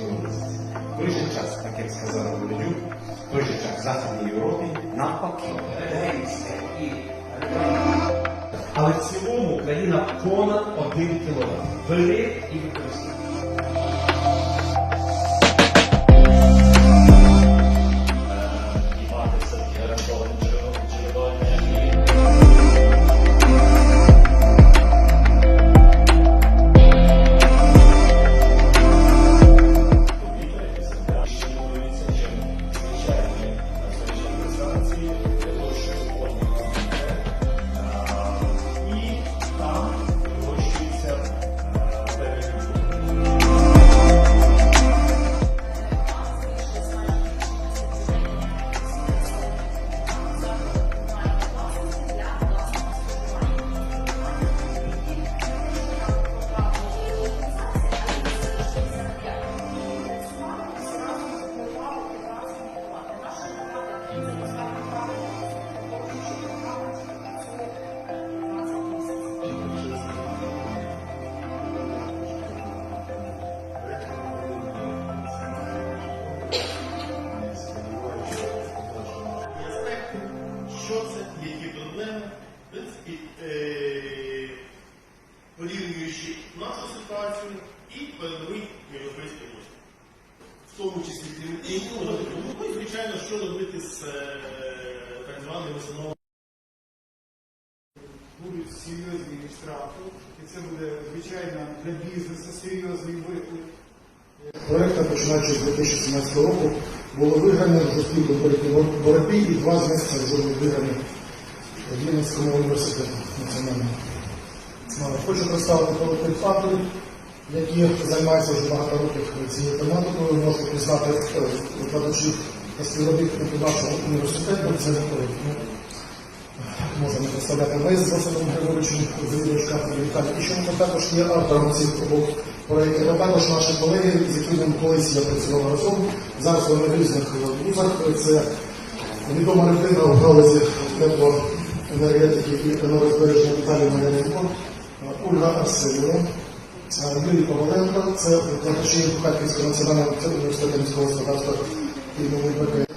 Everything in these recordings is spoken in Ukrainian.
журналістів. В той же час, так як сказав Володю, в той же час в Західній Європі навпаки. Але в цілому Україна понад один кіловат. Велик і використання. Що це, які проблеми, в принципі, тому числі кліматичного, ну і, звичайно, що робити з е, так званими установами. будуть серйозні штрафи, і це буде, звичайно, для бізнесу серйозний виклик. Проектом, починаючи з 2017 року, було виграно в жорсткій боротьбі і два з них вже були виграні в Рівненському університеті національному. Хочу представити колектив факторів, які займаються вже багато років цією тематикою. Можу признати е, викладачів та співробітників нашого університету. Це е, ну, можемо представляти ми з Василем Григоровичем завідувач кафедри Віталій Іщенко також є автором цих обох проєктів, а також наші колеги, з якими колись я працював разом. Зараз вони в різних вузах. Це відома людина в галузі теплоенергетики і енергозбереження Віталій Маряненко, Ольга Арсенєва, Юрій Коваленко, це викладачі Харківського національного університету міського господарства і ВПК.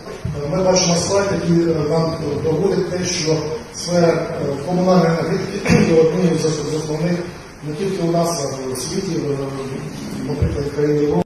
Ми бачимо слайд, який е, нам доводить те, що сфера е, комунальної енергетики є однією з основних не тільки у нас, а й у світі, наприклад, в країні Європи.